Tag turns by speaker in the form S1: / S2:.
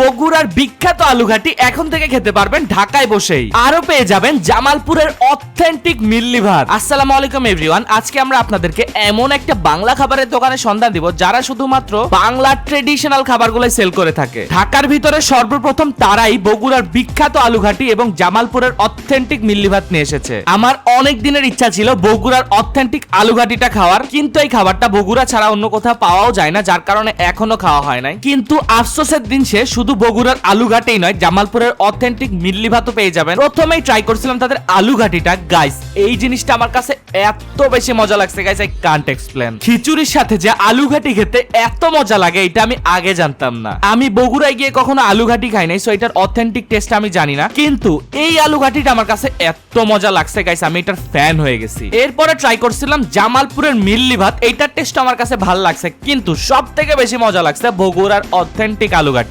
S1: বগুড়ার বিখ্যাত আলুঘাটি এখন থেকে খেতে পারবেন ঢাকায় বসেই। আরও পেয়ে যাবেন জামালপুরের অথেন্টিক মিল্লি ভাত আসসালামু আলাইকুম এভরিওয়ান আজকে আমরা আপনাদেরকে এমন একটা বাংলা খাবারের দোকানে সন্ধান দিব, যারা শুধুমাত্র বাংলা ট্রেডিশনাল খাবারগুলো সেল করে থাকে। ঢাকার ভিতরে সর্বপ্রথম তারাই বগুড়ার বিখ্যাত আলুঘাটি এবং জামালপুরের অথেন্টিক মিল্লি ভাত নিয়ে এসেছে। আমার অনেক দিনের ইচ্ছা ছিল বগুড়ার অথেন্টিক আলুঘাটিটা খাওয়ার, কিন্তু এই খাবারটা বগুড়া ছাড়া অন্য কোথাও পাওয়াও যায় না, যার কারণে এখনও খাওয়া হয় নাই। কিন্তু আফসোসের দিন সে শুধু বগুড়ার আলুঘাটেই নয়, জামালপুরের অথেন্টিক মিল্লি ভাতও পেয়ে যাবেন। প্রথমেই ট্রাই করছিলাম তাদের আলুঘাটিটা। গাইস এই জিনিসটা আমার কাছে এত বেশি মজা লাগছে গাইস আই কান্ট এক্সপ্লেন খিচুড়ির সাথে যে আলুঘাটি খেতে এত মজা লাগে, এটা আমি আগে জানতাম না। আমি বগুড়ায় গিয়ে কখনো আলুঘাটি খাই নাই সো এটার অথেন্টিক টেস্ট আমি জানি না। কিন্তু এই আলুঘাটিটা আমার কাছে এত মজা লাগছে গাইস আমি এটার ফ্যান হয়ে গেছি। এরপরে ট্রাই করছিলাম জামালপুরের মিল্লি ভাত এইটার টেস্ট আমার কাছে ভালো লাগছে, কিন্তু সব থেকে বেশি মজা লাগছে বগুড়ার অথেন্টিক আলুঘাটি।